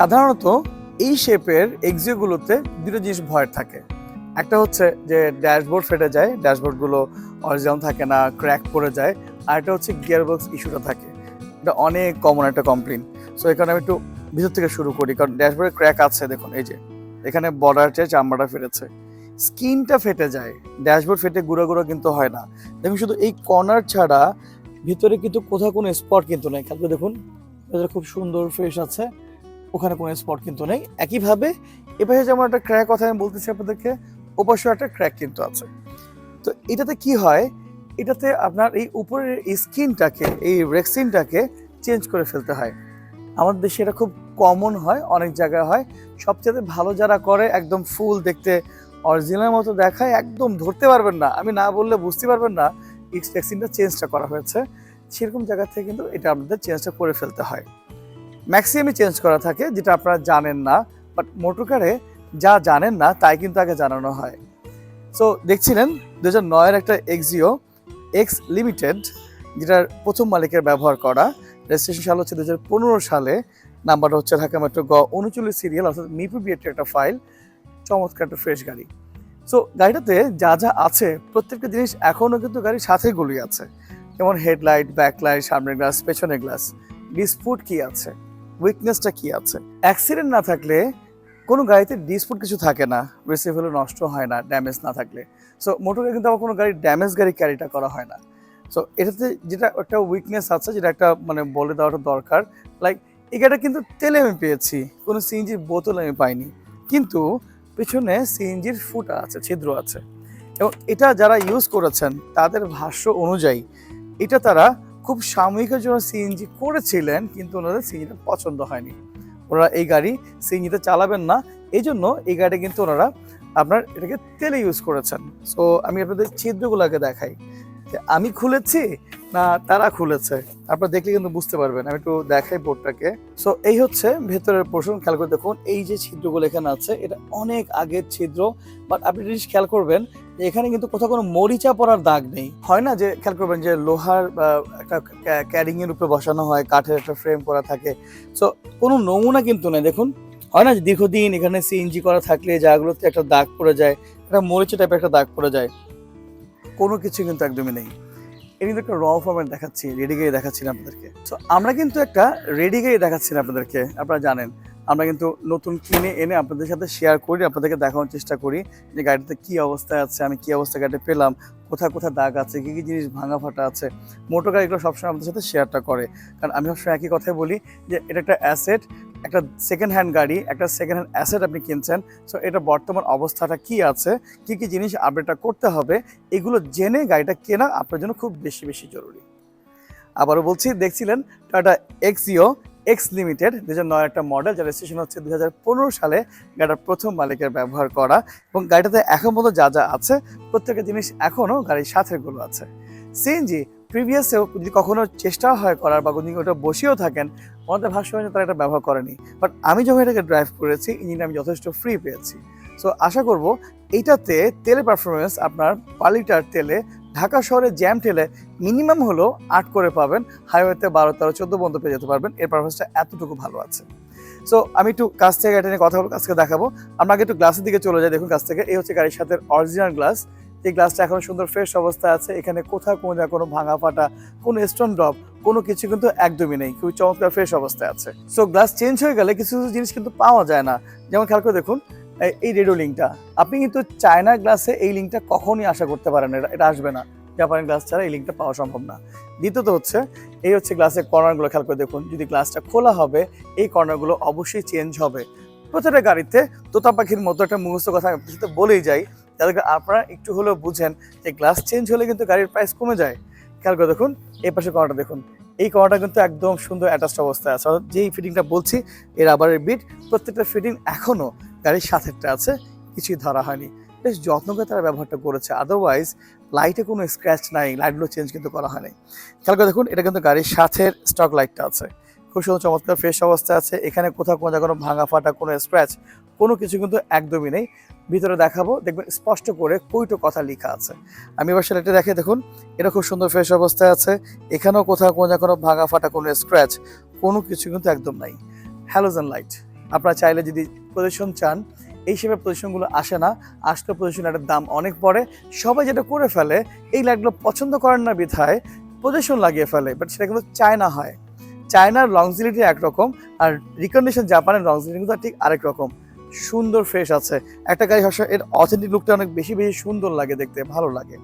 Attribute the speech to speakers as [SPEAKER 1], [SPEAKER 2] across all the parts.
[SPEAKER 1] সাধারণত এই শেপের এক্সিওগুলোতে দুটো জিনিস ভয়ের থাকে। একটা হচ্ছে যে ড্যাশবোর্ড ফেটে যায় ড্যাশবোর্ডগুলো অরিজিনাল থাকে না ক্র্যাক পড়ে যায়, আর একটা হচ্ছে গিয়ারবক্স ইস্যুটা থাকে। এটা অনেক কমন একটা কমপ্লেন সো এখানে আমি একটু ভিতর থেকে শুরু করি, কারণ ড্যাশবোর্ডে ক্র্যাক আছে, দেখুন, এই যে, এখানে বর্ডার চেয়ে চামড়াটা ফেটেছে। স্কিনটা ফেটে যায়, ড্যাশবোর্ড ফেটে গুঁড়ো গুঁড়ো কিন্তু হয় না। দেখুন, শুধু এই কর্নার ছাড়া ভিতরে কিন্তু কোথাও কোনো স্পট কিন্তু নেই। করে দেখুন, ভেতরে খুব সুন্দর ফ্রেশ আছে। ওখানে কোনো স্পট কিন্তু নেই। একইভাবে এপাশে যেমন একটা ক্র্যাক কথা আমি বলতেছি আপনাদেরকে ওপাশে একটা ক্র্যাক কিন্তু আছে। তো এটাতে কি হয়? এটাতে আপনার এই উপরের স্কিনটাকে এই রেক্সিনটাকে চেঞ্জ করে ফেলতে হয়। আমাদের দেশে এটা খুব কমন হয়, অনেক জায়গায় হয়। সবচেয়ে ভালো যারা করে, একদম ফুল দেখতে অরিজিনাল মতো দেখায়, একদম ধরতে পারবেন না। আমি না বললে বুঝতে পারবেন না রেক্সিনটা চেঞ্জটা করা হয়েছে। সেরকম জায়গা থেকে কিন্তু এটা আপনাদের চেঞ্জটা করে ফেলতে হয়। ম্যাক্সিমামই চেঞ্জ করা থাকে, যেটা আপনারা জানেন না বাট মোটরকারে যা জানেন না, তাই কিন্তু আগে জানানো হয়। সো দেখছিলেন দু হাজার নয়ের একটা এক্সিও এক্স লিমিটেড যেটার প্রথম মালিকের ব্যবহার করা। রেজিস্ট্রেশন সাল হচ্ছে দু হাজার পনেরো সালে নাম্বারটা হচ্ছে ঢাকা মেট্রো গ উনচল্লিশ সিরিয়াল অর্থাৎ মিপু বিয়েটের একটা ফাইল চমৎকার একটা ফ্রেশ গাড়ি। সো গাড়িটাতে যা যা আছে, প্রত্যেকটা জিনিস এখনও কিন্তু গাড়ির সাথে গুলি আছে। যেমন হেডলাইট ব্যাকলাইট সামনের গ্লাস পেছনের গ্লাস ডিসপুট কি আছে? উইকনেসটা কি আছে? অ্যাক্সিডেন্ট না থাকলে কোনো গাড়িতে ডিসপুট কিছু থাকে না রিসিভ হলে নষ্ট হয় না ড্যামেজ না থাকলে। সো মোটরে কিন্তু আবার কোনো গাড়ি ড্যামেজ গাড়ি ক্যারিটা করা হয় না। সো এটাতে যেটা একটা উইকনেস আছে, যেটা একটা মানে বলে দেওয়াটা দরকার লাইক এই গাড়িটা কিন্তু তেলে আমি পেয়েছি, কোনো সিএনজির বোতল আমি পাইনি। কিন্তু পেছনে সিএনজির ফুটা আছে, ছিদ্র আছে। এবং এটা যারা ইউজ করেছেন, তাদের ভাষ্য অনুযায়ী, এটা তারা খুব সাময়িকের জন্য সিএনজি করেছিলেন, কিন্তু ওনাদের সিএনজিটা পছন্দ হয়নি। ওনারা এই গাড়ি সিএনজিতে চালাবেন না এই জন্য এই গাড়ি কিন্তু ওনারা আপনার এটাকে তেলে ইউজ করেছেন। সো আমি আপনাদের ছিদ্রগুলোকে দেখাই। আমি খুলেছি না, তারা খুলেছে। আপনারা দেখলে কিন্তু বুঝতে পারবেন। আমি একটু দেখাই বোর্ডটাকে। সো এই হচ্ছে ভেতরের পোর্শন খেয়াল করে দেখুন। এই যে ছিদ্রগুলো এখানে আছে, এটা অনেক আগের ছিদ্র। বাট আপনি জিনিস খেয়াল করবেন, এখানে কিন্তু কোথাও কোনো মরিচা পড়ার দাগ নেই। হয় না যে, খেয়াল করবেন যে, লোহার একটা ক্যারিং এর উপরে বসানো হয়, কাঠের একটা ফ্রেম করা থাকে। সো কোনো নমুনা কিন্তু নেই। দেখুন, হয় না যে, দীর্ঘদিন এখানে সিএনজি করা থাকলে জায়গাগুলোতে একটা দাগ পড়ে যায়, একটা মরিচা টাইপের একটা দাগ পড়ে যায়। কোনো কিছু কিন্তু একদমই নেই। এটা একটা র ফর্মেট দেখাচ্ছি রেডি গাড়ি দেখাচ্ছি না আপনাদেরকে। সো আমরা কিন্তু একটা রেডি গাড়ি দেখাচ্ছি না আপনাদেরকে, আপনারা জানেন। আমরা কিন্তু নতুন কিনে এনে আপনাদের সাথে শেয়ার করি, আপনাদেরকে দেখানোর চেষ্টা করি যে গাড়িতে কি অবস্থায় আছে, আমি কি অবস্থায় গাড়িটা পেলাম, কোথায় কোথায় দাগ আছে, কি কি জিনিস ভাঙা ফাটা আছে। মোটর গাড়িগুলো সবসময় আপনাদের সাথে শেয়ারটা করে। কারণ আমি সবসময় একই কথাই বলি যে, এটা একটা অ্যাসেট একটা সেকেন্ড হ্যান্ড গাড়ি, একটা সেকেন্ড হ্যান্ড অ্যাসেট আপনি কিনছেন সো এটা বর্তমান অবস্থাটা কি আছে, কি কি জিনিস আপডেটটা করতে হবে, এগুলো জেনে গাড়িটা কেনা আপনার জন্য খুব বেশি বেশি জরুরি। আবারও বলছি, দেখছিলেন টাটা এক্সিও এক্স লিমিটেড দু নয় একটা মডেল যার রেজিস্ট্রেশন হচ্ছে দু হাজার পনেরো সালে, গাড়িটার প্রথম মালিকের ব্যবহার করা, এবং গাড়িটাতে এখন পর্যন্ত যা যা আছে, প্রত্যেকটা জিনিস এখনও গাড়ির সাথেগুলো আছে। সিএনজি প্রিভিয়াসেও যদি কখনো চেষ্টা হয় করার বা যদি ওটা বসেও থাকেন আমাদের ভাষ্য হয় তারা এটা ব্যবহার করেনি। বাট আমি যখন এটাকে ড্রাইভ করেছি ইঞ্জিন আমি যথেষ্ট ফ্রি পেয়েছি। সো আশা করব এইটাতে তেলের পারফরমেন্স আপনার পার লিটার তেলে, ঢাকা শহরে জ্যাম ঠেলে মিনিমাম হলো আট করে পাবেন হাইওয়েতে বারো, তেরো, চোদ্দ পর্যন্ত পেয়ে যেতে পারবেন। এর পারফরমেন্সটা এতটুকু ভালো আছে। সো আমি একটু কাছ থেকে এটা নিয়ে কথা বলব কাছকে দেখাবো। আমরা আগে একটু গ্লাসের দিকে চলে যাই, দেখুন কাছ থেকে। এই হচ্ছে গাড়ির সাথে অরিজিনাল গ্লাস এই গ্লাসটা এখন সুন্দর ফ্রেশ অবস্থায় আছে। এখানে কোথাও কোনো জায়গায় কোনো ভাঙা ফাটা, কোনো স্টোন ড্রপ কোনো কিছু কিন্তু একদমই নেই। খুবই চমৎকার ফ্রেশ অবস্থায় আছে। সো গ্লাস চেঞ্জ হয়ে গেলে কিছু কিছু জিনিস কিন্তু পাওয়া যায় না। যেমন খেয়াল করে দেখুন, এই- রেডিও লিঙ্কটা আপনি কিন্তু চায়না গ্লাসে এই লিঙ্কটা কখনই আশা করতে পারেন এটা এটা আসবে না। জাপানি গ্লাস ছাড়া এই লিঙ্কটা পাওয়া সম্ভব না। দ্বিতীয়ত হচ্ছে, এই হচ্ছে গ্লাসের কর্নারগুলো খেয়াল করে দেখুন। যদি গ্লাসটা খোলা হবে, এই কর্নারগুলো অবশ্যই চেঞ্জ হবে। প্রত্যেকটা গাড়িতে তোতা পাখির মতো একটা মুখস্থ কথা আমি বলেই যাই যাদেরকে আপনারা একটু হলেও বুঝেন যে গ্লাস চেঞ্জ হলে কিন্তু গাড়ির প্রাইস কমে যায়। খেয়াল করে দেখুন, এই পাশে কর্নারটা দেখুন। এই কর্নারটা কিন্তু একদম সুন্দর অ্যাটাচড অবস্থায় আছে। অর্থাৎ যেই ফিটিংটা বলছি এর আবারের বিট প্রত্যেকটা ফিটিং এখনও গাড়ির সাথেটা আছে, কিছুই ধরা হয়নি। বেশ যত্ন করে তারা ব্যবহারটা করেছে। আদারওয়াইজ লাইটে কোনো স্ক্র্যাচ নাই লাইটগুলো চেঞ্জ কিন্তু করা হয়নি। খেয়াল করে দেখুন, এটা কিন্তু গাড়ির সাথে স্টক লাইটটা আছে। খুব সুন্দর চমৎকার ফ্রেশ অবস্থায় আছে। এখানে কোথাও কোনো কোনো ভাঙা ফাটা কোনো স্ক্র্যাচ কোনো কিছু কিন্তু একদমই নেই। ভিতরে দেখাবো, দেখবেন স্পষ্ট করে কইটো কথা লেখা আছে। আমি এবার সেটা দেখে দেখুন, এটা খুব সুন্দর ফ্রেশ অবস্থায় আছে। এখানেও কোথাও কোনো কোনো ভাঙা ফাটা কোনো স্ক্র্যাচ কোনো কিছু কিন্তু একদম নাই। হ্যালোজেন লাইট আপনারা চাইলে যদি প্রদর্শন চান, এই শেপের প্রদর্শনগুলো আসে না, আসলে পজিশনের দাম অনেক পড়ে। সবাই যেটা করে ফেলে, এই লাইটগুলো পছন্দ করেন না বিধায় প্রদর্শন লাগিয়ে ফেলে বাট সেটা কিন্তু চায়না হয়। চায়নার লংজিলিটি একরকম, আর রিকন্ডিশন জাপানের লংজিলিটি কিন্তু ঠিক আরেক রকম। সুন্দর ফ্রেশ আছে। একটা গাড়ি সবসময় এর অথেন্টিক লুকটা অনেক বেশি বেশি সুন্দর লাগে দেখতে, ভালো লাগে।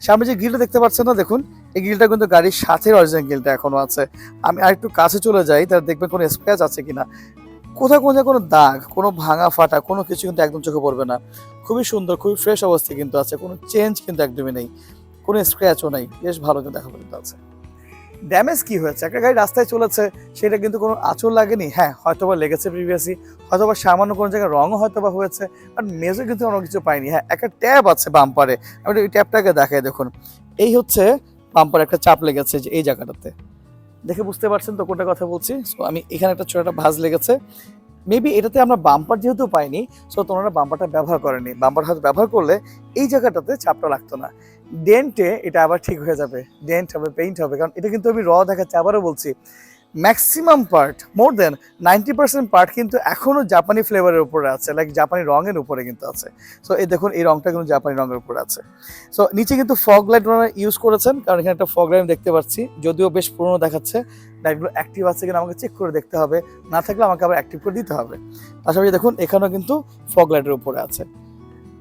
[SPEAKER 1] সামনে যে গ্রিলটা দেখতে পাচ্ছেন না, দেখুন, এই গ্রিলটা কিন্তু গাড়ির সাথে অরিজিনাল গ্রিলটা এখনও আছে। আমি আর একটু কাছে চলে যাই তার দেখবেন কোনো স্ক্র্যাচ আছে কিনা। কোথাও কোথাও কোনো দাগ, কোনো ভাঙা ফাটা, কোনো কিছু কিন্তু একদম চোখে পড়বে না। খুবই সুন্দর, খুবই ফ্রেশ অবস্থায় কিন্তু আছে, কোনো চেঞ্জ কিন্তু একদমই নেই। কোনো স্ক্র্যাচও নেই, বেশ ভালো কিন্তু দেখা পর্যন্ত আছে। ড্যামেজ কি হয়েছে? একটা গাড়ি রাস্তায় চলেছে, সেটা কিন্তু কোনো আঁচড় লাগেনি। হ্যাঁ হয়তো বা লেগেছে প্রিভিয়াসলি হয়তো বা সামান্য কোনো জায়গায় রঙও হয়তো বা হয়েছে আর মেজও কিন্তু অন্য কিছু পাইনি। হ্যাঁ একটা ট্যাব আছে বাম্পারে আমি এই ট্যাবটাকে দেখাই, দেখুন। এই হচ্ছে বাম্পারে একটা চাপ লেগেছে যে এই জায়গাটাতে। দেখে বুঝতে পারছেন তো কোনটা কথা বলছি? সো আমি এখানে একটা ছোট একটা ভাঁজ লেগেছে। মেবি এটাতে আমরা বাম্পার যেহেতু পাইনি সো তোমরা বাম্পারটা ব্যবহার করেনি। বাম্পার হয়তো ব্যবহার করলে এই জায়গাটাতে চাপটা লাগতো না। ডেন্টে এটা আবার ঠিক হয়ে যাবে। ডেন্ট হবে পেইন্ট হবে, কারণ এটা কিন্তু আমি র দেখাচ্ছি, আবারও বলছি। Maximum part more than ninety percent part কিন্তু এখনও জাপানি ফ্লেভারের উপরে আছে লাইক জাপানি রঙের উপরে কিন্তু আছে। সো এই দেখুন, এই রঙটা কিন্তু জাপানি রঙের উপরে আছে। সো নিচে কিন্তু ফগ লাইট ওনারা ইউজ করেছেন, কারণ এখানে একটা ফগ লাইট দেখতে পাচ্ছি, যদিও বেশ পুরনো দেখাচ্ছে। লাইটগুলো অ্যাক্টিভ আছে কিনা আমাকে চেক করে দেখতে হবে, না থাকলে আমাকে আবার অ্যাক্টিভ করে দিতে হবে। পাশাপাশি দেখুন, এখানেও কিন্তু ফগ লাইটের উপরে আছে।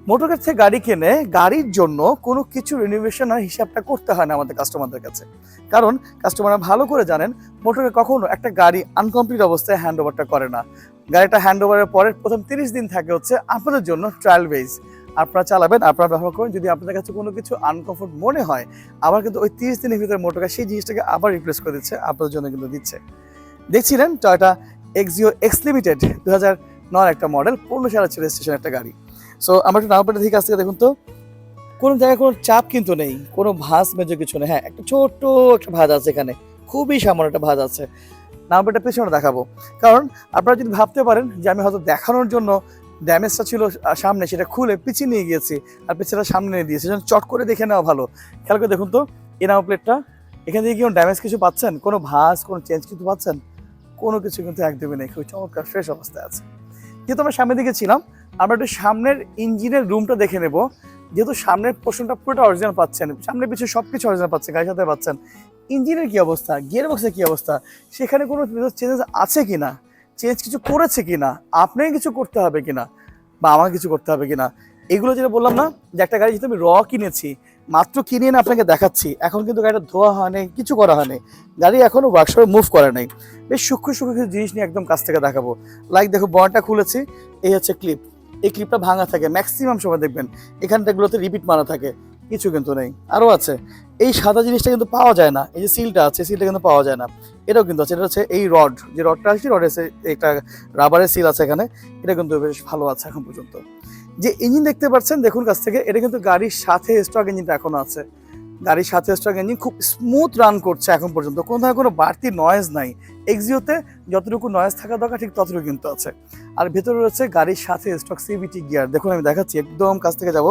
[SPEAKER 1] মোটর কাছ গাড়ি কেনে গাড়ির জন্য কোনো কিছু রিনোভেশন আর হিসাবটা করতে হয় না আমাদের কাস্টমারদের কাছে। কারণ কাস্টমাররা ভালো করে জানেন মোটরে কখনো একটা গাড়ি আনকমপ্লিট অবস্থায় হ্যান্ড ওভারটা করে না। গাড়িটা হ্যান্ড ওভারের পরে প্রথম তিরিশ দিন থাকে হচ্ছে আপনাদের জন্য ট্রায়াল বেস আপনারা চালাবেন, আপনারা ব্যবহার করেন যদি আপনাদের কাছে কোনো কিছু আনকমফোর্ট মনে হয়, আবার কিন্তু ওই তিরিশ দিনের ভিতরে মোটরটা সেই জিনিসটাকে আবার রিপ্লেস করে দিচ্ছে, আপনাদের জন্য কিন্তু দিচ্ছে। দেখছিলেন টয়টা এক্সিও এক্স লিমিটেড দু হাজার নয় একটা মডেল পনেরো সালের ছিল স্টেশন একটা গাড়ি। সো আমরা একটু থেকে কাছ থেকে দেখুন তো। কোনো জায়গায় কোনো চাপ কিন্তু নেই, কোনো ভাঁজ মেজো কিছু নেই। হ্যাঁ একটা ছোট্ট একটা ভাঁজ আছে এখানে, খুবই সামান্য একটা ভাঁজ আছে। নামপাটা পেছনে দেখাবো। কারণ আপনারা যদি ভাবতে পারেন যে আমি হয়তো দেখানোর জন্য ড্যামেজটা ছিল সামনে, সেটা খুলে পিছিয়ে নিয়ে গিয়েছি আর পিছনে সামনে নিয়ে দিয়েছি, সেজন্য চট করে দেখে নেওয়া ভালো। খেয়াল করে দেখুন তো, এই নাম প্লেটটা এখান থেকে কোনো ড্যামেজ কিছু পাচ্ছেন? কোনো ভাঁজ, কোনো চেঞ্জ কিছু পাচ্ছেন? কোনো কিছু কিন্তু একদমই নেই, খুবই চমৎকার ফ্রেশ অবস্থায় আছে। যেহেতু আমরা সামনের দিকে ছিলাম আমরা একটু সামনের ইঞ্জিনের রুমটা দেখে নেব। যেহেতু সামনের পোর্শনটা পুরোটা অরিজিনাল পাচ্ছেন, সামনের পিছনে সব কিছু অরিজিনাল পাচ্ছেন, গাড়ির সাথে পাচ্ছেন। ইঞ্জিনের কি অবস্থা? গিয়ার বক্সের কি অবস্থা? সেখানে কোনো চেঞ্জেস আছে কি না চেঞ্জ কিছু করেছে কি না আপনাকে কিছু করতে হবে কি না বা আমাকে কিছু করতে হবে কি না এগুলো যেটা বললাম না, যে একটা গাড়ি যেহেতু আমি র কিনেছি, মাত্র কিনে এনে আপনাকে দেখাচ্ছি, এখন কিন্তু গাড়িটা ধোয়া হয়নি কিছু করা হয়নি গাড়ি এখনও ওয়ার্কশপে মুভ করে নাই। বেশ সূক্ষ্ম সূক্ষ্ম কিছু জিনিস নিয়ে একদম কাছ থেকে দেখাবো। লাইক দেখো বনটা খুলেছি, এই হচ্ছে ক্লিপ এই ক্লিপটা ভাঙা থাকে ম্যাক্সিমাম সময় দেখবেন। এখানটাগুলোতে রিপিট মারা থাকে, কিছু কিন্তু নেই। আরও আছে। এই সাদা জিনিসটা কিন্তু পাওয়া যায় না, এই যে সিলটা আছে সিলটা কিন্তু পাওয়া যায় না। এটাও কিন্তু আছে, এটা হচ্ছে এই রড যে রডটা আছে রডে একটা রাবারের সিল আছে এখানে, এটা কিন্তু বেশ ভালো আছে এখন পর্যন্ত। যে ইঞ্জিন দেখতে পাচ্ছেন, দেখুন কাছ থেকে, এটা কিন্তু গাড়ির সাথে স্টক ইঞ্জিনটা এখনও আছে। গাড়ির সাথে স্ট্রক ইঞ্জিন খুব স্মুথ রান করছে এখন পর্যন্ত। কোনো ধরনের কোনো বাড়তি নয়েজ নাই। এক্সিওতে যতটুকু নয়েজ থাকা দরকার, ঠিক ততটুকু কিন্তু আছে। আর ভেতরে রয়েছে গাড়ির সাথে স্টক সিবিটি গিয়ার দেখুন, আমি দেখাচ্ছি, একদম কাছ থেকে যাব।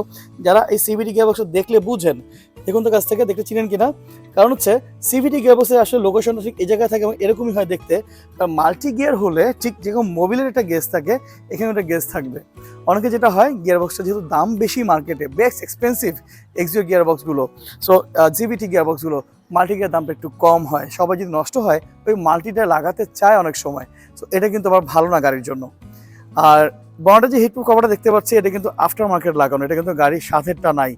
[SPEAKER 1] যারা এই সিবিটি গিয়ার বক্স দেখলে বুঝেন দেখুন তো কাছ থেকে দেখতে চিনেন কিনা? কারণ হচ্ছে সিভিটি গিয়ার বক্সের আসলে লোকেশনটা ঠিক এই জায়গায় থাকে এবং এরকমই হয় দেখতে। মাল্টি গিয়ার হলে ঠিক যেরকম মোবিলের একটা গেস থাকে, এখানে একটা গেস থাকবে। অনেকে যেটা হয় গিয়ার বক্সটা যেহেতু দাম বেশি মার্কেটে বেশ এক্সপেন্সিভ এক্সিও গিয়ার বক্সগুলো সো জিবিটি গিয়ার বক্সগুলো মাল্টি গিয়ার দামটা একটু কম হয়। সবাই যদি নষ্ট হয়, ওই মাল্টিটা লাগাতে চায় অনেক সময়। সো এটা কিন্তু আবার ভালো না গাড়ির জন্য। আর বড়টা যে হিটপ্রুফ কভারটা দেখতে পাচ্ছি, এটা কিন্তু আফটার মার্কেট লাগানো। এটা কিন্তু গাড়ির সাথেরটা নাই।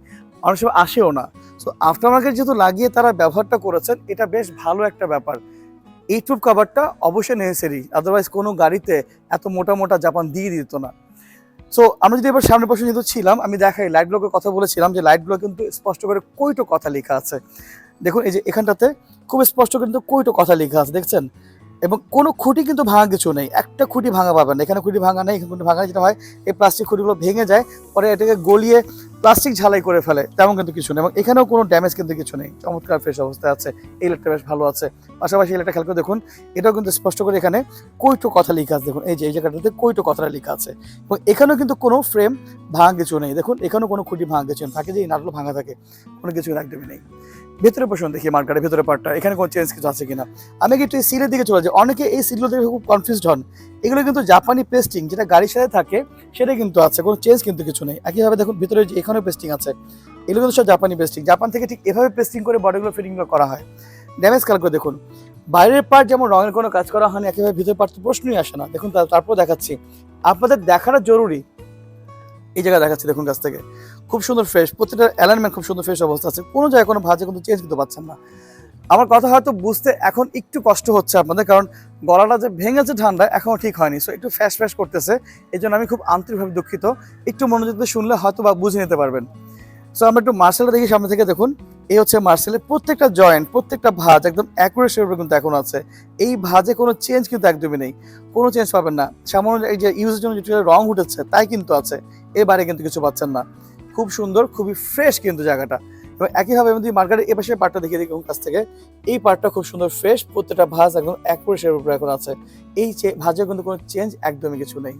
[SPEAKER 1] অনেক সময় আসেও না। সো আফটার মার্কেট যেহেতু লাগিয়ে তারা ব্যবহারটা করেছেন, এটা বেশ ভালো একটা ব্যাপার। এই টুপ কাভারটা অবশ্যই নেসেসারি আদারওয়াইজ কোনো গাড়িতে এত মোটা মোটা জাপান দিয়ে দিত না। সো আমরা যদি এবার সামনে পাশে যেহেতু ছিলাম, আমি দেখাই লাইটগুলোকে কথা বলেছিলাম যে লাইটগুলো কিন্তু স্পষ্ট করে কইটো কথা লেখা আছে। দেখুন, এই যে এখানটাতে খুব স্পষ্ট কিন্তু কইটো কথা লেখা আছে, দেখছেন? এবং কোনো খুঁটি কিন্তু ভাঙা কিছু নেই, একটা খুঁটি ভাঙা পাবেন। এখানে খুঁটি ভাঙা নেই, এখানে খুঁটি ভাঙা যেটা হয় এই প্লাস্টিক খুঁটিগুলো ভেঙে যায়, পরে এটাকে গলিয়ে প্লাস্টিক ঝালাই করে ফেলে, তেমন কিন্তু কিছু নেই এবং এখানেও কোনো ড্যামেজ কিন্তু কিছু নেই। চমৎকার ফ্রেশ অবস্থায় আছে, এই লাইটটা বেশ ভালো আছে। পাশাপাশি এই লাইটটা খেয়াল করে দেখুন, এটাও কিন্তু স্পষ্ট করে এখানে কৈটো কথা লেখা আছে। দেখুন, এই যে, এই জায়গাটাতে কৈটো কথাটা লেখা আছে। এবং এখানেও কিন্তু কোনো ফ্রেম ভাঙা কিছু নেই। দেখুন, এখানেও কোনো খুঁটি ভাঙা কিছু থাকে যে এই নাটগুলো ভাঙা থাকে, কোনো কিছু একদমই নেই। ভেতরে পোষণ দেখি মার্কেটের ভেতরে পার্টটা এখানে কোনো চেঞ্জ কিছু আছে কিনা? আমি কি একটু এই সিলের দিকে চলে যাই। অনেকে এই সিলগুলো দেখে খুব কনফিউজড হন। এগুলো কিন্তু জাপানি পেস্টিং যেটা গাড়ির সাথে থাকে, সেটা কিন্তু আছে, কোনো চেঞ্জ কিন্তু কিছু নেই। একইভাবে দেখুন, ভিতরে যে এখানেও পেস্টিং আছে, এগুলো কিন্তু সব জাপানি পেস্টিং জাপান থেকে ঠিক এভাবে পেস্টিং করে বডিগুলো ফিটিংগুলো করা হয়। ড্যামেজ কালার করে দেখুন, বাইরের পার্ট যেমন রঙের কোনো কাজ করা হয়নি একেবারে ভিতরের পার্ট প্রশ্নই আসে না। দেখুন তারপর দেখাচ্ছি। আপনাদের দেখাটা জরুরি, এই জায়গায় দেখাচ্ছি দেখুন কাছ থেকে। খুব সুন্দর ফ্রেশ প্রত্যেকটা অ্যালাইনমেন্ট খুব সুন্দর ফ্রেশ অবস্থা আছে। কোনো জায়গায় কোনো ভাজে কিন্তু চেঞ্জ কিন্তু পাচ্ছেন না। আমার কথা হয়তো বুঝতে এখন একটু কষ্ট হচ্ছে আপনাদের, কারণ গলাটা যে ভেঙেছে ঠান্ডা এখনও ঠিক হয়নি। সো একটু ফ্যাশ ফ্যাশ করতেছে। এই জন্য আমি খুব আন্তরিকভাবে দুঃখিত। একটু মনোযোগ দিয়ে শুনলে হয়তো বা বুঝে নিতে পারবেন। সো আমরা একটু মার্শালটা দেখি সামনে থেকে, দেখুন। এই হচ্ছে মার্শালের প্রত্যেকটা জয়েন্ট প্রত্যেকটা ভাঁজ একদম অ্যাকুরেট শেপের কিন্তু এখন আছে। এই ভাজে কোনো চেঞ্জ কিন্তু একদমই নেই। কোনো চেঞ্জ পাবেন না। সামান্য এই যে ইউজের জন্য যেটা রং উঠেছে, তাই কিন্তু আছে। এবারে কিন্তু কিছু পাচ্ছেন না। খুব সুন্দর, খুবই ফ্রেশ কিন্তু জায়গাটা। এবং একইভাবে আমি যদি মার্কেটের এপাশে পার্টটা দেখিয়ে দিই কাছ থেকে। এই পার্টটা খুব সুন্দর ফ্রেশ প্রত্যেকটা ভাঁজ একদম এক অ্যাকুরেটের উপরে এখন আছে। এই চে- ভাঁজে কিন্তু কোনো চেঞ্জ একদমই কিছু নেই।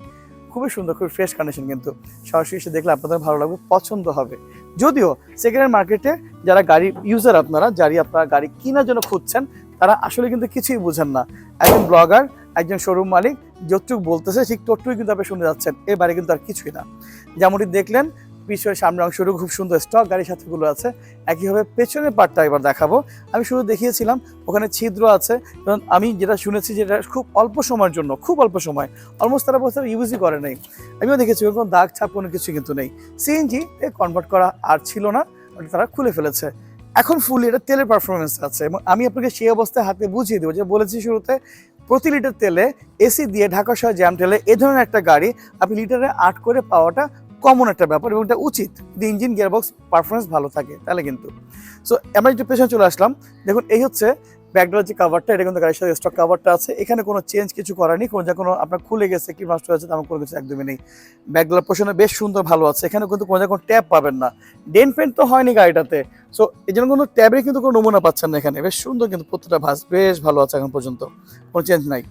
[SPEAKER 1] খুবই সুন্দর, খুবই ফ্রেশ কন্ডিশন কিন্তু। সরাসরি এসে দেখলে আপনাদের ভালো লাগবে, পছন্দ হবে। যদিও সেকেন্ড হ্যান্ড মার্কেটে যারা গাড়ি ইউজার আপনারা যারা আপনারা গাড়ি কেনার জন্য খুঁজছেন, তারা আসলে কিন্তু কিছুই বুঝেন না। একজন ব্লগার একজন শোরুম মালিক যতটুকু বলতেছে, ঠিক ততটুকুই কিন্তু আপনি শুনে যাচ্ছেন। এর বাইরে কিন্তু আর কিছুই না। যেমনটি দেখলেন পিছনের সামনের অংশটুকু খুব সুন্দর স্টক গাড়ির সাথেগুলো আছে। একইভাবে পেছনের পার্টটা এবার দেখাবো। আমি শুধু দেখিয়েছিলাম, ওখানে ছিদ্র আছে। কারণ আমি যেটা শুনেছি যেটা খুব অল্প সময়ের জন্য, খুব অল্প সময়। অলমোস্ট তারা বছর ইউজই করে নাই। আমিও দেখেছি কোনো দাগ ছাপ কোনো কিছু কিন্তু নেই। সিএনজি এ কনভার্ট করা আর ছিল না, ওটা তারা খুলে ফেলেছে। এখন ফুলি এটা তেলের পারফরমেন্স আছে এবং আমি আপনাকে সেই অবস্থায় হাতে বুঝিয়ে দেবো যে বলেছি শুরুতে, প্রতি লিটার তেলে এসি দিয়ে ঢাকা শহর জ্যাম তেলে এ ধরনের একটা গাড়ি, আপনি লিটারে আট করে পাওয়াটা কমন একটা ব্যাপার এবং এটা উচিত যদি ইঞ্জিন গিয়ারবক্স পারফরমেন্স ভালো থাকে, তাহলে কিন্তু। সো আমরা একটু পেছনে চলে আসলাম। দেখুন, এই হচ্ছে ব্যাকডোর যে কাভারটা এটা কিন্তু গাড়ির সাথে স্টক কাভারটা আছে। এখানে কোনো চেঞ্জ কিছু করার নেই, কোনো যা কোনো আপনার খুলে গেছে কি নষ্ট হয়েছে, তেমন কোনো কিছু একদমই নেই। ব্যাকডোর পোষণে বেশ সুন্দর ভালো আছে। এখানে কিন্তু কোনো জায়গায় কোনো ট্যাপ পাবেন না। ডেন পেন্ট তো হয়নি গাড়িটাতে। সো এই জন্য কোনো ট্যাবের কিন্তু কোনো নমুনা পাচ্ছেন না এখানে। বেশ সুন্দর কিন্তু প্রত্যেকটা ভাস বেশ ভালো আছে এখন পর্যন্ত। কোনো চেঞ্জ নাই।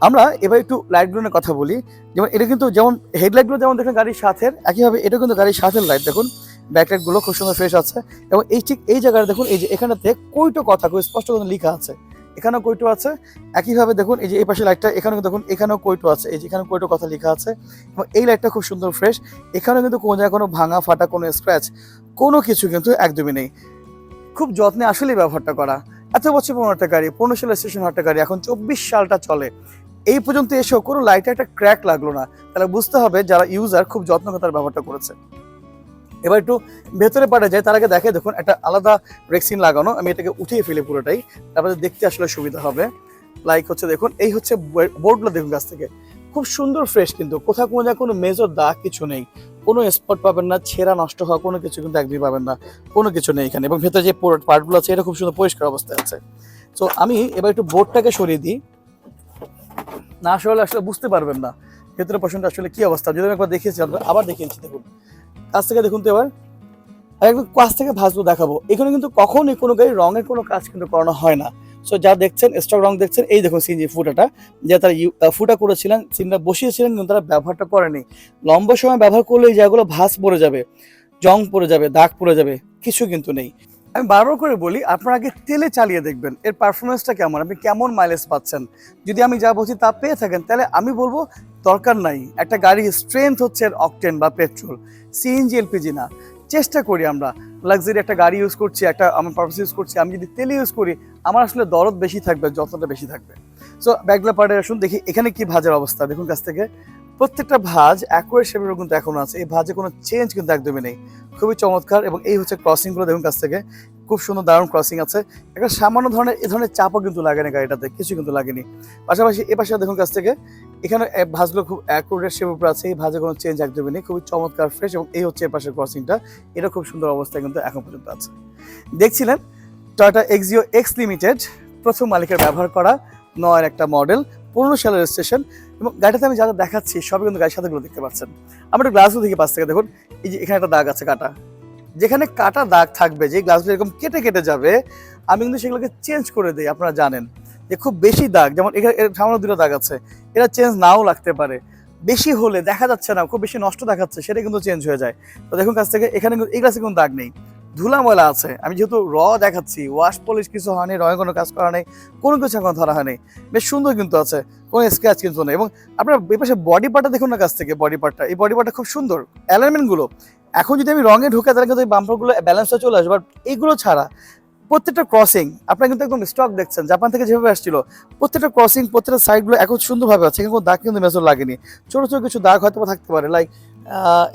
[SPEAKER 1] আমরা এবার একটু লাইটগুলো নিয়ে কথা বলি। যেমন এটা কিন্তু যেমন হেডলাইটগুলো যেমন দেখেন গাড়ির সাথের, একইভাবে এটা কিন্তু গাড়ির সাথের লাইট দেখুন। ব্যাকলাইটগুলো খুব সুন্দর ফ্রেশ আছে। এবং এই ঠিক এই জায়গায় দেখুন, এই যে এখানেতে কইটো কথা, খুব স্পষ্ট করে লেখা আছে। এখানেও কইটো আছে, একইভাবে দেখুন, এই যে এই পাশে লাইটটা এখানেও দেখুন, এখানেও কইটো আছে, এই যে এখানে কইটো কথা লেখা আছে। এবং এই লাইটটা খুব সুন্দর ফ্রেশ এখানেও কিন্তু কোনো জায়গায় কোনো ভাঙা, ফাটা, কোনো স্ক্র্যাচ কোনো কিছু কিন্তু একদমই নেই। খুব যত্নে আসলেই ব্যবহারটা করা। এত বছর পনেরো একটা গাড়ি, পনেরো সালের স্টেশন একটা গাড়ি, এখন চব্বিশ সালটা চলে। এই পর্যন্ত এসেও কোনো লাইটে একটা ক্র্যাক লাগল না। তাহলে বুঝতে হবে যারা ইউজার খুব যত্ন করে তার ব্যবহারটা করেছে। এবার একটু ভেতরে পাঠে যায় তার আগে দেখে দেখুন, একটা আলাদা রেক্সিন লাগানো। আমি এটাকে উঠিয়ে ফেলি পুরোটাই, তারপরে দেখতে আসলে সুবিধা হবে। লাইক হচ্ছে, দেখুন, এই হচ্ছে বোর্ডগুলো দেখুন কাছ থেকে। খুব সুন্দর ফ্রেশ কিন্তু, কোথাও কোনো কোনো মেজর দাগ কিছু নেই। কোনো স্পট পাবেন না, ছেঁড়া নষ্ট হওয়া, কোনো কিছু কিন্তু একদমই পাবেন না। কোনো কিছু নেই এখানে। এবং ভেতরে যে পার্টগুলো আছে, এটা খুব সুন্দর পরিষ্কার অবস্থায় আছে। তো আমি এবার একটু বোর্ডটাকে সরিয়ে দিই। না আসলে আসলে বুঝতে পারবেন না ভেতরে পোর্শনটা আসলে কি অবস্থা? যদি একবার দেখিয়েছি আপনার আবার দেখিয়েছি দেখুন। কাছ থেকে দেখুন তো এবার। একদম কাছ থেকে ভাসবো দেখাবো। এখানে কিন্তু কখনই কোনো গাড়ি রঙের কোনো কাজ কিন্তু করানো হয় না। সো যা দেখছেন স্টক রং দেখছেন, এই দেখুন সিনজি ফুটাটা, যে তারা ফুটা করেছিলেন সিনটা বসিয়েছিলেন, কিন্তু তারা ব্যবহারটা করেনি। লম্বা সময় ব্যবহার করলে এই জায়গাগুলো ভাস পড়ে যাবে, জং পড়ে যাবে, দাগ পড়ে যাবে, কিছু কিন্তু নেই। আমি বারবার করে বলি, আপনারা আগে তেলে চালিয়ে দেখবেন, এর পারফরমেন্সটা কেমন, আপনি কেমন মাইলেজ পাচ্ছেন। যদি আমি যা বলছি তা পেয়ে থাকেন, তাহলে আমি বলব দরকার নাই, একটা গাড়ির স্ট্রেংথ হচ্ছে অকটেন বা পেট্রোল সিএনজি এলপিজি না। চেষ্টা করি আমরা লাক্সারি একটা গাড়ি ইউজ করছি, একটা আমার পারপাস ইউজ করছি, আমি যদি তেলে ইউজ করি, আমার আসলে দরদ বেশি থাকবে যতটা বেশি থাকবে। সো ব্যাগলা পার্টে আসুন, দেখি এখানে কি ভাজার অবস্থা, দেখুন কাছ থেকে। প্রত্যেকটা ভাজ অ্যাকুরেট শেপের কিন্তু এখনও আছে। এই ভাজে কোনো চেঞ্জ কিন্তু একদমই নেই। খুবই চমৎকার এবং এই হচ্ছে ক্রসিংগুলো দেখুন কাছ থেকে। খুব সুন্দর দারুণ ক্রসিং আছে। একটা সামান্য ধরনের এই ধরনের চাপও কিন্তু লাগেনি গাড়িটাতে, কিছু কিন্তু লাগেনি। পাশাপাশি এ পাশে দেখুন কাছ থেকে, এখানে এ ভাঁজগুলো খুব অ্যাকুরেট শেপের উপর আছে। এই ভাজে কোনো চেঞ্জ একদমই নেই। খুবই চমৎকার ফ্রেশ এবং এই হচ্ছে এ পাশের ক্রসিংটা এটা খুব সুন্দর অবস্থায় কিন্তু এখন পর্যন্ত আছে। দেখছিলেন টয়টা এক্সিও এক্স লিমিটেড প্রথম মালিকের ব্যবহার করা নয়ের একটা মডেল পনেরো সালের রেজিস্ট্রেশন এবং গাড়িটাতে আমি যা যা দেখাচ্ছি, সবই কিন্তু গাড়ির সাথেগুলো দেখতে পাচ্ছেন। আমরা একটু গ্লাসগুলো দেখি পাশ থেকে দেখুন, এই যে এখানে একটা দাগ আছে কাটা। যেখানে কাটা দাগ থাকবে যে গ্লাসগুলো এরকম কেটে কেটে যাবে, আমি কিন্তু সেগুলোকে চেঞ্জ করে দিই, আপনারা জানেন। যে খুব বেশি দাগ, যেমন এখানে সামান্য দুটো দাগ আছে এটা চেঞ্জ নাও লাগতে পারে। বেশি হলে দেখা যাচ্ছে না, খুব বেশি নষ্ট দেখাচ্ছে, সেটা কিন্তু চেঞ্জ হয়ে যায়। তো দেখুন, কাছ থেকে এখানে এই গ্লাসে কোনো দাগ নেই। ধুলা ময়লা আছে। আমি যেহেতু র দেখাচ্ছি ওয়াশ পলিশ কিছু হয়নি রঙে কোনো কাজ করা নেই, কোনো কিছু এখন ধরা হয়নি। বেশ সুন্দর কিন্তু আছে, কোনো স্ক্র্যাচ কিন্তু নেই। এবং আপনার এই পাশে বডি পার্টটা দেখুন না কাছ থেকে বডি পার্টটা এই বডি পার্টটা খুব সুন্দর অ্যালাইনমেন্টগুলো এখন যদি আমি রঙে ঢুকে তাহলে কিন্তু এই বাম্পারগুলো ব্যালেন্সটা চলে আসবে। বাট এইগুলো ছাড়া প্রত্যেকটা ক্রসিং আপনারা কিন্তু একদম স্টক দেখছেন। জাপান থেকে যেভাবে আসছিল, প্রত্যেকটা ক্রসিং প্রত্যেকটা সাইডগুলো এখন সুন্দরভাবে আছে। এখানে কোনো দাগ কিন্তু মেজর লাগেনি। ছোটো ছোটো কিছু দাগ হয়তো থাকতে পারে। লাইক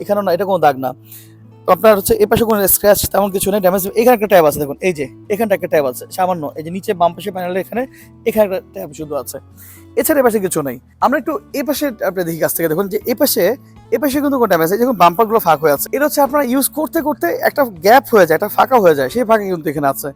[SPEAKER 1] এখানেও না, এটা কোনো দাগ না। আপনার হচ্ছে এ পাশে কোনো স্ক্র্যাচ তেমন কিছু নেই ড্যামেজ এখানে একটা ট্যাব আছে দেখুন, এই যে, এখানটা একটা ট্যাব আছে, সামান্য, এই যে নিচে বাম পাশে প্যানেলে এখানে এখানে একটা ট্যাব শুধু আছে। এছাড়া এপাশে কিছু নেই। আমরা একটু এ পাশে আপনি দেখি কাছ থেকে দেখুন যে এ পাশে এ পাশে কিন্তু কোনো ড্যামেজ দেখুন বাম্পারগুলো ফাঁক হয়ে আছে। এটা হচ্ছে আপনারা ইউজ করতে করতে একটা গ্যাপ হয়ে যায়, একটা ফাঁকা হয়ে যায়। সেই ফাঁকা কিন্তু এখানে আছে।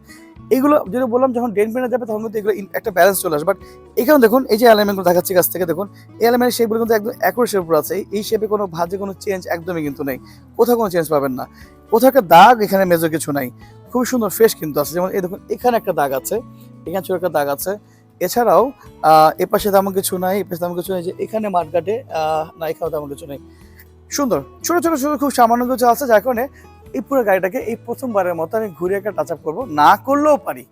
[SPEAKER 1] এগুলো যেটা বললাম, যখন ডেন পেনে যাবে, তখন কিন্তু এগুলো একটা ব্যালেন্স চলে আসবে বাট এখানে দেখুন, এই যে অ্যালাইনমেন্টগুলো দেখাচ্ছি কাছ থেকে, দেখুন, এই অ্যালাইনমেন্ট শেপগুলো কিন্তু একদম একই শেপ আছে। এই- এই শেপে কোনো ভাজে কোনো চেঞ্জ একদমই কিন্তু নেই। কোথাও কোনো চেঞ্জ পাবেন না। কোথাও একটা দাগ, এখানে মেজর কিছু নাই। খুব সুন্দর ফ্রেশ কিন্তু আছে। যেমন এই দেখুন, এখানে একটা দাগ আছে। এখানে ছোট একটা দাগ আছে। এছাড়াও আহ, এ পাশে তেমন কিছু নাই এ পাশে তেমন কিছু নেই যে এখানে মাঠঘাটে না এখানেও তেমন কিছু নেই। সুন্দর ছোট ছোট ছোট খুব সামান্য কিছু আছে যার কারণে এই পুরো গাড়িটাকে এই প্রথমবারের মতো আমি ঘুরে একটা টাচ আপ করব। না করলেও পারি।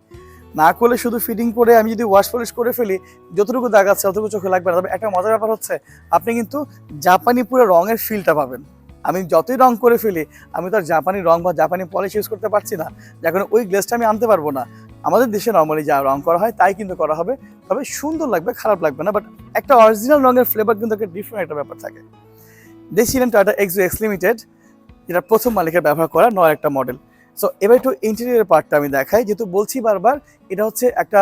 [SPEAKER 1] না করলে শুধু ফিটিং করে আমি যদি ওয়াশ পলিশ করে ফেলি যতটুকু দাগ আছে ততটুকু চোখে লাগবে না। তবে একটা মজার ব্যাপার হচ্ছে আপনি কিন্তু জাপানি পুরো রঙের ফিলটা পাবেন। আমি যতই রং করে ফেলি, আমি তো আর জাপানি রং বা জাপানি পলিশ ইউজ করতে পারছি না। যার কারণে ওই গ্লেসটা আমি আনতে পারব না। আমাদের দেশে নর্মালি যা রং করা হয়, তাই কিন্তু করা হবে। তবে সুন্দর লাগবে, খারাপ লাগবে না বাট একটা অরিজিনাল রঙের ফ্লেভার কিন্তু একটা ডিফারেন্ট একটা ব্যাপার থাকে। দেখছিলেন টাটা এক্সো এক্স লিমিটেড যেটা প্রথম মালিকের ব্যবহার করা নয় একটা মডেল সো এবার একটু ইন্টেরিয়র পার্টটা আমি দেখাই। যেহেতু বলছি বারবার, এটা হচ্ছে একটা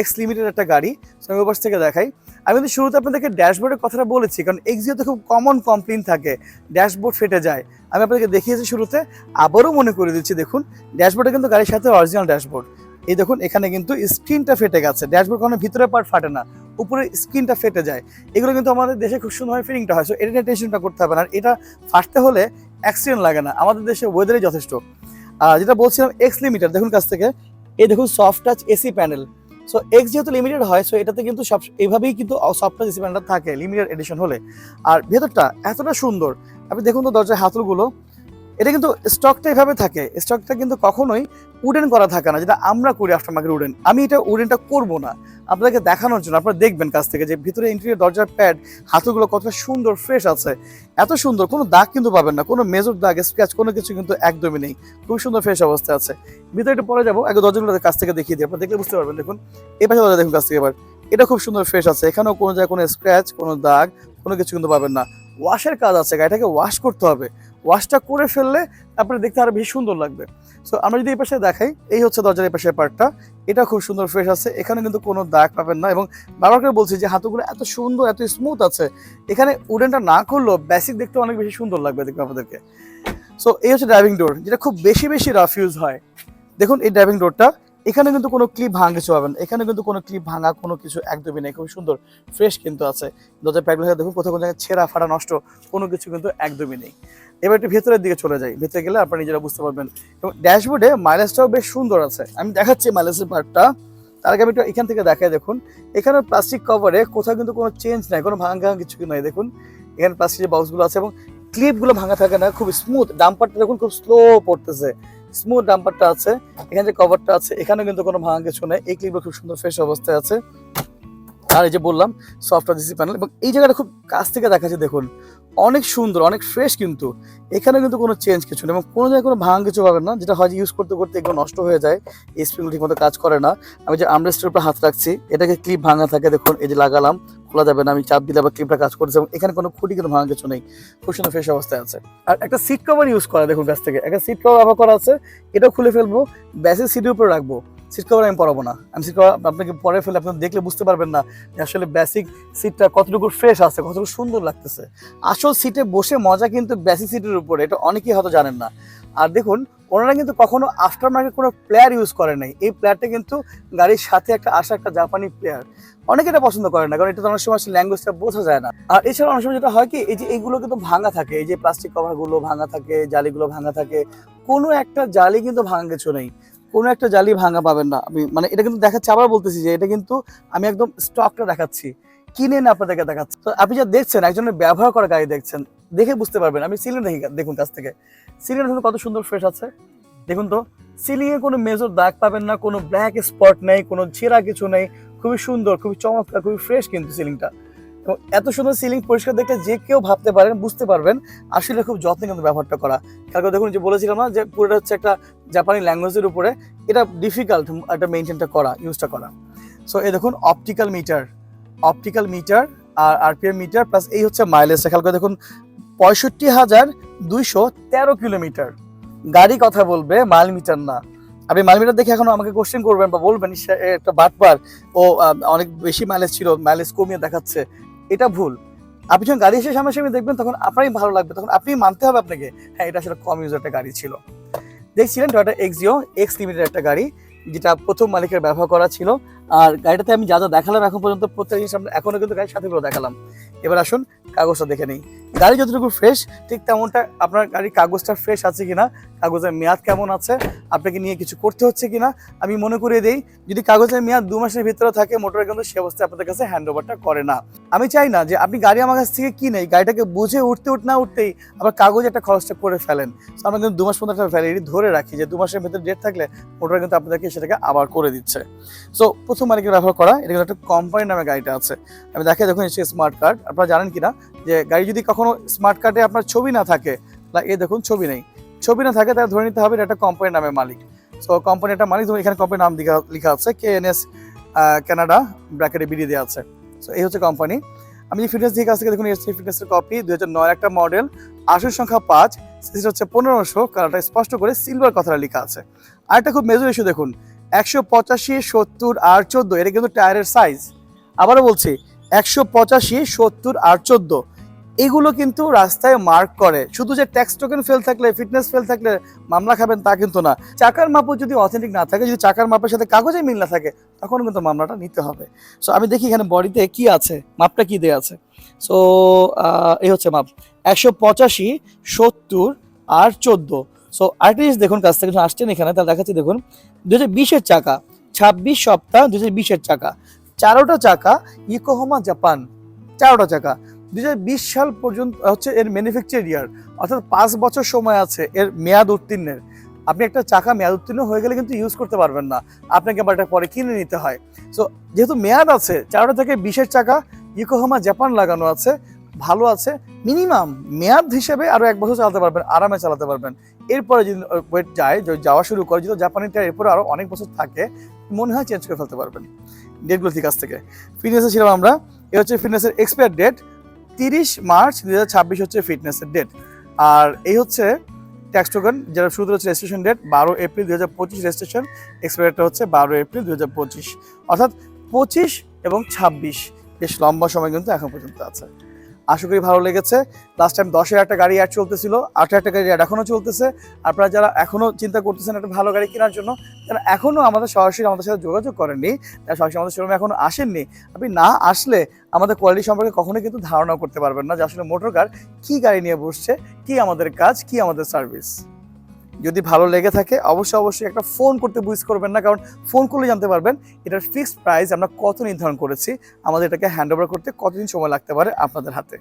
[SPEAKER 1] এক্স লিমিটেড একটা গাড়ি। সো আমি ওপাশ থেকে দেখাই। আমি কিন্তু শুরুতে আপনাদেরকে ড্যাশবোর্ডের কথাটা বলেছি, কারণ এক্সিওতে খুব কমন কমপ্লেন থাকে। ড্যাশবোর্ড ফেটে যায়। আমি আপনাদেরকে দেখিয়েছি শুরুতে, আবারও মনে করে দিচ্ছি, দেখুন ড্যাশবোর্ডে কিন্তু গাড়ির সাথে অরিজিনাল ড্যাশবোর্ড এই দেখুন, এখানে কিন্তু স্ক্রিনটা ফেটে গেছে। ড্যাশবোর্ড কোনো ভিতরে পার্ট ফাটে না, উপরে স্ক্রিনটা ফেটে যায়। এগুলো কিন্তু আমাদের দেশে খুব সুন্দরভাবে ফিটিংটা হয়। সো এটা নিয়ে টেনশনটা করতে হবে না। আর এটা ফাটতে হলে অ্যাক্সিডেন্ট লাগে না। আমাদের দেশে ওয়েদারই যথেষ্ট। আর যেটা বলছিলাম এক্স লিমিটেড দেখুন কাছ থেকে। এই দেখুন soft touch AC panel so X যেহেতু লিমিটেড হয় সো এটাতে কিন্তু সব এইভাবেই কিন্তু সফটওয়্যার এসি থাকে লিমিটেড এডিশন হলে। আর ভেতরটা এতটা সুন্দর। আপনি দেখুন তো দরজার হাতলগুলো এটা কিন্তু স্টকটা এভাবে থাকে। স্টকটা কিন্তু কখনোই উডেন করা থাকে না, যেটা আমরা করি আফটার মার্কেট উডেন আমি এটা উডেনটা করব না। আপনাদেরকে দেখানোর জন্য, আপনারা দেখবেন কাছ থেকে যে ভিতরে ইন্টেরিয়র দরজার প্যাড হাতগুলো কতটা সুন্দর ফ্রেশ আছে। এত সুন্দর, কোনো দাগ কিন্তু পাবেন না, কোনো মেজর দাগ স্ক্র্যাচ কোনো কিছু কিন্তু একদমই নেই। খুব সুন্দর ফ্রেশ অবস্থা আছে। ভিতরে একটু পরে যাব, আগে দরজাগুলো কাছ থেকে দেখিয়ে দিই। আপনারা দেখলে বুঝতে পারবেন, দেখুন। এই পাশে দরজা দেখুন কাছ থেকে এবার। এটা খুব সুন্দর ফ্রেশ আছে। এখানেও কোনো জায়গায় কোনো স্ক্র্যাচ কোনো দাগ, কোনো কিছু কিন্তু পাবেন না। ওয়াশের কাজ আছে, গাড়িটাকে ওয়াশ করতে হবে। ওয়াশটা করে ফেললে আপনার দেখতে আরও বেশি সুন্দর লাগবে। সো আমরা যদি এই পাশে দেখাই, এই হচ্ছে দরজার এই পাশের পার্টটা এটা খুব সুন্দর ফ্রেশ আছে। এখানে কিন্তু কোনো দাগ পাবেন না এবং বারবার করে বলছি যে হাতগুলো এত সুন্দর, এত স্মুথ আছে। এখানে উডেনটা না করলেও বেসিক দেখতে অনেক বেশি সুন্দর লাগবে দেখবে আপনাদেরকে। সো এই হচ্ছে ড্রাইভিং ডোর যেটা খুব বেশি বেশি রাফ ইউজ হয়। দেখুন এই ড্রাইভিং ডোরটা এখানে কিন্তু কোনো ক্লিপ ভাঙা কিছু পাবেন এখানে কিন্তু কোনো ক্লিপ ভাঙা কোনো কিছু একদমই নেই। খুব সুন্দর ফ্রেশ কিন্তু আছে। দরজার প্যাকগুলো দেখুন, কোথাও কোনো জায়গায় ছেঁড়া ফাটা নষ্ট কোনো কিছু কিন্তু একদমই নেই। এবার একটু ভেতরের দিকে চলে যাই। ভেতরে গেলে আপনারা নিজেরা বুঝতে পারবেন। এবং ড্যাশবোর্ডে মাইলেজটাও বেশ সুন্দর আছে। আমি দেখাচ্ছি মাইলেজের পার্টটা তার আগে আমি একটু এখান থেকে দেখাই দেখুন। এখানে প্লাস্টিক কভারে কোথাও কিন্তু কোনো চেঞ্জ নাই, কোনো ভাঙা ভাঙা কিছু নাই। দেখুন, এখানে প্লাস্টিকের বক্সগুলো আছে এবং ক্লিপগুলো ভাঙা থাকে না, খুব স্মুথ ডাম্পারটা দেখুন, খুব স্লো পড়তেছে। স্মুথ ডাম্পারটা আছে। এখানে যে কভারটা আছে, এখানেও কিন্তু কোনো ভাঙা কিছু নেই। এই ক্লিপগুলো খুব সুন্দর ফ্রেশ অবস্থায় আছে। আর এই যে বললাম সফটওয়্যার ডিসি প্যানেল এবং এই জায়গাটা খুব কাছ থেকে দেখাচ্ছে, দেখুন। অনেক সুন্দর, অনেক ফ্রেশ কিন্তু। এখানে কিন্তু কোনো চেঞ্জ কিছু নেই এবং কোনো জায়গায় কোনো ভাঙা কিছু পাবেন না, যেটা হয় ইউজ করতে করতে এগুলো নষ্ট হয়ে যায় এই স্প্রিংগুলো ঠিকমতো কাজ করে না। আমি যে আমরেস্টের উপর হাত রাখছি, এটাকে ক্লিপ ভাঙা থাকে, দেখুন, এই যে লাগালাম, খোলা যাবে না, আমি চাপ দিলে আবার ক্লিপটা কাজ করছে এবং এখানে কোনো খুঁটি কিন্তু ভাঙা কিছু নেই, খুব সুন্দর ফ্রেশ অবস্থায় আছে। আর একটা সিট কভার ইউজ করা, দেখুন কাছ থেকে। একটা সিট কভার ব্যবহার করা আছে, এটাও খুলে ফেলব, ব্যাসের সিটের উপরে রাখব। সিট কভার আমি পরাবো না। আমি সিট কভার আপনাকে পরে ফেলে আপনি দেখলে বুঝতে পারবেন না যে আসলে বেসিক সিটটা কতটুকু ফ্রেশ আছে, কতটুকু সুন্দর লাগতেছে। আসল সিটে বসে মজা কিন্তু বেসিক সিটের উপরে, এটা অনেকেই হয়তো জানেন না। আর দেখুন, ওনারা কিন্তু কখনো আফটার মার্কেট কোনো প্লেয়ার ইউজ করে নাই। এই প্লেয়ারটা কিন্তু গাড়ির সাথে একটা আসা একটা জাপানি প্লেয়ার অনেকে এটা পছন্দ করে না, কারণ এটা তো অনেক সময় ল্যাঙ্গুয়েজটা বোঝা যায় না। আর এছাড়া অনেক সময় যেটা হয় কি, এই যে এইগুলো কিন্তু ভাঙা থাকে, এই যে প্লাস্টিক কভারগুলো ভাঙা থাকে, জালিগুলো ভাঙা থাকে, কোনো একটা জালি কিন্তু ভাঙা কিছু নেই। কোনো একটা জালি ভাঙা পাবেন না। আমি মানে এটা কিন্তু দেখাচ্ছি, আবার বলতেছি যে এটা কিন্তু আমি একদম স্টকটা দেখাচ্ছি। কিনে না আপনাদেরকে দেখাচ্ছি। তো আপনি যা দেখছেন, একজনের ব্যবহার করা গাড়ি দেখছেন, দেখে বুঝতে পারবেন। আমি সিলিন্ডার দেখি দেখুন কাছ থেকে। দেখুন কত সুন্দর ফ্রেশ আছে। দেখুন তো সিলিং এ কোনো মেজর দাগ পাবেন না, কোনো ব্ল্যাক স্পট নেই, কোনো ছেঁড়া কিছু নেই। খুবই সুন্দর, খুবই চমৎকার, খুবই ফ্রেশ কিন্তু সিলিংটা। এবং এত সুন্দর সিলিং পরিষ্কার দেখলে যে কেউ ভাবতে পারেন, বুঝতে পারবেন, আসলে খুব যত্নে কিন্তু ব্যবহারটা করা। কালকে দেখুন যে বলেছিলাম না যে পুরোটা হচ্ছে একটা জাপানি ল্যাঙ্গুয়েজের উপরে, এটা ডিফিকাল্ট একটা মেনটেনটা করা ইউজটা করা। সো এই দেখুন অপটিক্যাল মিটার অপটিক্যাল মিটার আর আরপিএম মিটার প্লাস এই হচ্ছে মাইলেজটা খেয়াল করে দেখুন, পঁয়ষট্টি হাজার দুইশো তেরো কিলোমিটার। গাড়ি কথা বলবে মাইল মিটার না। আপনি মাইল মিটার দেখে এখন আমাকে কোশ্চেন করবেন বা বলবেন একটা বাটপার ও অনেক বেশি মাইলেজ ছিল মাইলেজ কমিয়ে দেখাচ্ছে। এটা ভুল। আপনি যখন গাড়ি এসে সামনাসামনি দেখবেন, তখন আপনারই ভালো লাগবে, তখন আপনি মানতে হবে আপনাকে হ্যাঁ এটা আসলে কম ইউজ একটা গাড়ি ছিল। দেখছিলেন টয়টা এক্সিও এক্স লিমিটেড একটা গাড়ি, যেটা প্রথম মালিকের ব্যবহার করা ছিল। আর গাড়িটাতে আমি যা যা দেখালাম এখন পর্যন্ত প্রত্যেক জিনিস আমরা এখনও কিন্তু গাড়ির সাথেগুলো দেখালাম। এবার আসুন কাগজটা দেখে নেই। গাড়ি যতটুকু ফ্রেশ ঠিক তেমনটা আপনার গাড়ির কাগজটা ফ্রেশ আছে কিনা, কাগজের মেয়াদ কেমন আছে, আপনাকে নিয়ে কিছু করতে হচ্ছে কিনা, আমি মনে করিয়ে দিই, যদি কাগজের মেয়াদ দু মাসের ভিতরে থাকে মোটর কিন্তু সে অবস্থায় আপনাদের কাছে হ্যান্ড ওভারটা করে না। আমি চাই না যে আপনি গাড়ি আমার কাছ থেকে কিনে গাড়িটাকে বুঝে উঠতে উঠ না উঠতেই আবার কাগজ একটা খরচটা করে ফেলেন। So, আমরা কিন্তু দু মাস পর্যন্ত একটা ভ্যালিডিটি ধরে রাখি যে দু মাসের ভিতরে ডেট থাকলে মোটর কিন্তু আপনাদেরকে সেটাকে আবার করে দিচ্ছে। সো প্রথম মালিকের ব্যবহার করা, এটা একটা কোম্পানির নামে গাড়িটা আছে। আমি দেখে দেখুন এসে স্মার্ট কার্ড আপনারা জানেন কিনা? যে গাড়ি যদি কখনো স্মার্ট কার্ডে আপনার ছবি না থাকে এ দেখুন ছবি নেই। ছবি না থাকে, তাহলে ধরে নিতে হবে এটা একটা কোম্পানির নামে মালিক। সো কোম্পানি একটা মালিক এখানে কোম্পানির নাম লিখা আছে কে এন এস কানাডা ব্র্যাকেটে বেরিয়ে দেওয়া আছে। সো এই হচ্ছে কোম্পানি আমি যে ফিটনেস দিকে কাছ থেকে দেখুন এসছি ফিটনেসের কপি দুই হাজার একটা মডেল আসন সংখ্যা পাঁচ সিসি হচ্ছে পনেরোশো কালারটা স্পষ্ট করে সিলভার কথাটা লেখা আছে। আর একটা খুব মেজর ইস্যু দেখুন একশো পঁচাশি, সত্তর আর চোদ্দ, এটা কিন্তু টায়ারের সাইজ আবারও বলছি, একশো পঁচাশি, সত্তর আর চোদ্দ, এগুলো কিন্তু রাস্তায় মার্ক করে। শুধু যে ট্যাক্স টোকেন ফেল থাকলে ফিটনেস ফেল থাকলে মামলা খাবেন তা কিন্তু না। চাকার মাপও যদি অথেন্টিক না থাকে, যদি চাকার মাপের সাথে কাগজে মিল না থাকে তখন কিন্তু মামলাটা নিতে হবে। সো আমি দেখি এখানে বডিতে কি আছে, মাপটা কি দেওয়া আছে। সো এই হচ্ছে মাপ। একশো পঁচাশি, সত্তর আর চোদ্দ সো জিনিস দেখুন, কাছ থেকে আসছেন এখানে, তাহলে দেখাচ্ছি, দেখুন দু হাজার বিশের চাকা, ছাব্বিশ সপ্তাহ দু হাজার বিশের চাকা, চারোটা চাকা, ইকোহোমা জাপান, চারোটা চাকা। দু হাজার বিশ সাল পর্যন্ত হচ্ছে এর ম্যানুফ্যাকচার ইয়ার অর্থাৎ পাঁচ বছর সময় আছে এর মেয়াদ উত্তীর্ণের। আপনি একটা চাকা মেয়াদ উত্তীর্ণ হয়ে গেলে কিন্তু ইউজ করতে পারবেন না। আপনাকে আবার এটা পরে কিনে নিতে হয়। সো যেহেতু মেয়াদ আছে, চারোটা থেকে বিশের চাকা, ইকোহামা জাপান লাগানো আছে ভালো আছে মিনিমাম মেয়াদ হিসেবে আরও এক বছর চালাতে পারবেন, আরামে চালাতে পারবেন। এরপরে যদি ওয়েট যায় যাওয়া শুরু করে, যদি জাপানিটা এরপরে আরও অনেক বছর থাকে, মনে হয় চেঞ্জ করে ফেলতে পারবেন। ডেটগুলো ঠিক কাছ থেকে। ফিটনেসে ছিলাম আমরা, এ হচ্ছে ফিটনেসের এক্সপায়ার ডেট তিরিশ মার্চ দু হাজার ছাব্বিশ হচ্ছে ফিটনেসের ডেট আর এই হচ্ছে ট্যাক্স টোকেন যেটা শুরু হচ্ছে রেজিস্ট্রেশন ডেট বারো এপ্রিল দু হাজার পঁচিশ রেজিস্ট্রেশন এক্সপায়ারটা হচ্ছে বারো এপ্রিল দু হাজার পঁচিশ। অর্থাৎ পঁচিশ এবং ছাব্বিশ, বেশ লম্বা সময় কিন্তু এখন পর্যন্ত আছে। আশা করি ভালো লেগেছে। লাস্ট টাইম দশের একটা গাড়ি অ্যাড চলতেছিল, আট একটা গাড়ি এখনও চলতেছে। আপনারা যারা এখনও চিন্তা করতেছেন একটা ভালো গাড়ি কেনার জন্য, তারা এখনও আমাদের সরাসরি আমাদের সাথে যোগাযোগ করেননি। তারা সরাসরি আমাদের শোরুমে এখনও আসেননি। আপনি না আসলে আমাদের কোয়ালিটি সম্পর্কে কখনোই কিন্তু ধারণা করতে পারবেন না যে আসলে মোটর কার কী গাড়ি নিয়ে বসছে, কি আমাদের কাজ, কি আমাদের সার্ভিস যদি ভালো লেগে থাকে, অবশ্যই অবশ্যই একটা ফোন করতে বুঝ করবেন না, কারণ ফোন করলে জানতে পারবেন এটার ফিক্সড প্রাইস আমরা কত নির্ধারণ করেছি, আমাদের এটাকে হ্যান্ড ওভার করতে কতদিন সময় লাগতে পারে আপনাদের হাতে।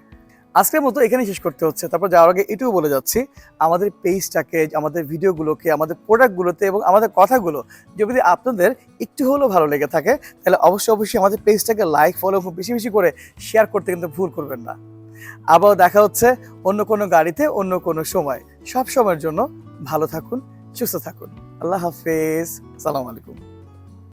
[SPEAKER 1] আজকের মতো এখানে শেষ করতে হচ্ছে। তারপর যাওয়ার আগে এটুকু বলে যাচ্ছি, আমাদের পেজটাকে আমাদের ভিডিওগুলোকে আমাদের প্রোডাক্টগুলোতে এবং আমাদের কথাগুলো যদি আপনাদের একটু হলেও ভালো লেগে থাকে, তাহলে অবশ্যই অবশ্যই আমাদের পেজটাকে লাইক ফলো বেশি বেশি করে শেয়ার করতে কিন্তু ভুল করবেন না। আবারও দেখা হচ্ছে অন্য কোনো গাড়িতে, অন্য কোনো সময়। সব সময়ের জন্য ভালো থাকুন, সুস্থ থাকুন। আল্লাহ হাফেজ। সালাম আলাইকুম।